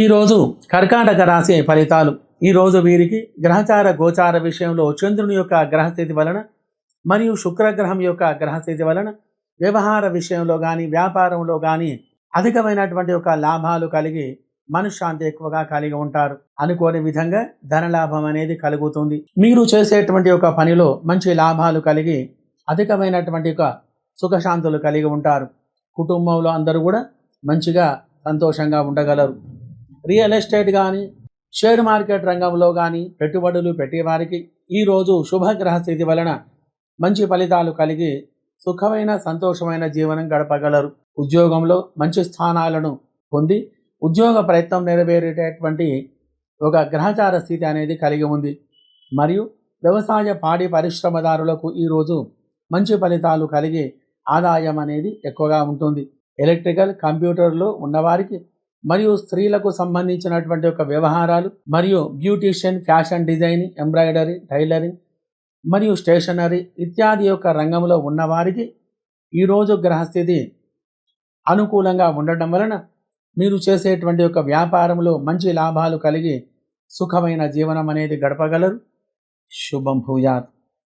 ఈరోజు కర్కాటక రాశి ఫలితాలు. ఈరోజు వీరికి గ్రహచార గోచార విషయంలో చంద్రుని యొక్క గ్రహస్థితి వలన మరియు శుక్రగ్రహం యొక్క గ్రహస్థితి వలన వ్యవహార విషయంలో కానీ వ్యాపారంలో కానీ అధికమైనటువంటి యొక్క లాభాలు కలిగి మనశ్శాంతి ఎక్కువగా కలిగి ఉంటారు. అనుకోని విధంగా ధనలాభం అనేది కలుగుతుంది. మీరు చేసేటువంటి ఒక పనిలో మంచి లాభాలు కలిగి అధికమైనటువంటి ఒక సుఖశాంతులు కలిగి ఉంటారు. కుటుంబంలో అందరూ కూడా మంచిగా సంతోషంగా ఉండగలరు. రియల్ ఎస్టేట్ కానీ షేర్ మార్కెట్ రంగంలో కానీ పెట్టుబడులు పెట్టేవారికి ఈరోజు శుభగ్రహ స్థితి వలన మంచి ఫలితాలు కలిగి సుఖమైన సంతోషమైన జీవనం గడపగలరు. ఉద్యోగంలో మంచి స్థానాలను పొంది ఉద్యోగ ప్రయత్నం నెరవేరేటటువంటి ఒక గ్రహచార స్థితి అనేది కలిగి ఉంది. మరియు వ్యవసాయ పాడి పరిశ్రమదారులకు ఈరోజు మంచి ఫలితాలు కలిగి ఆదాయం అనేది ఎక్కువగా ఉంటుంది. ఎలక్ట్రికల్ కంప్యూటర్లో ఉన్నవారికి మరియు స్త్రీలకు సంబంధించినటువంటి ఒక వ్యవహారాలు మరియు beautician fashion designing embroidery tailoring మరియు స్టేషనరీ ఇత్యాది యొక్క రంగంలో ఉన్నవారికి ఈరోజు గ్రహస్థితి అనుకూలంగా ఉండటం వలన మీరు చేసేటువంటి ఒక వ్యాపారంలో మంచి లాభాలు కలిగి సుఖమైన జీవనం అనేది గడపగలరు. శుభం భూయాత్.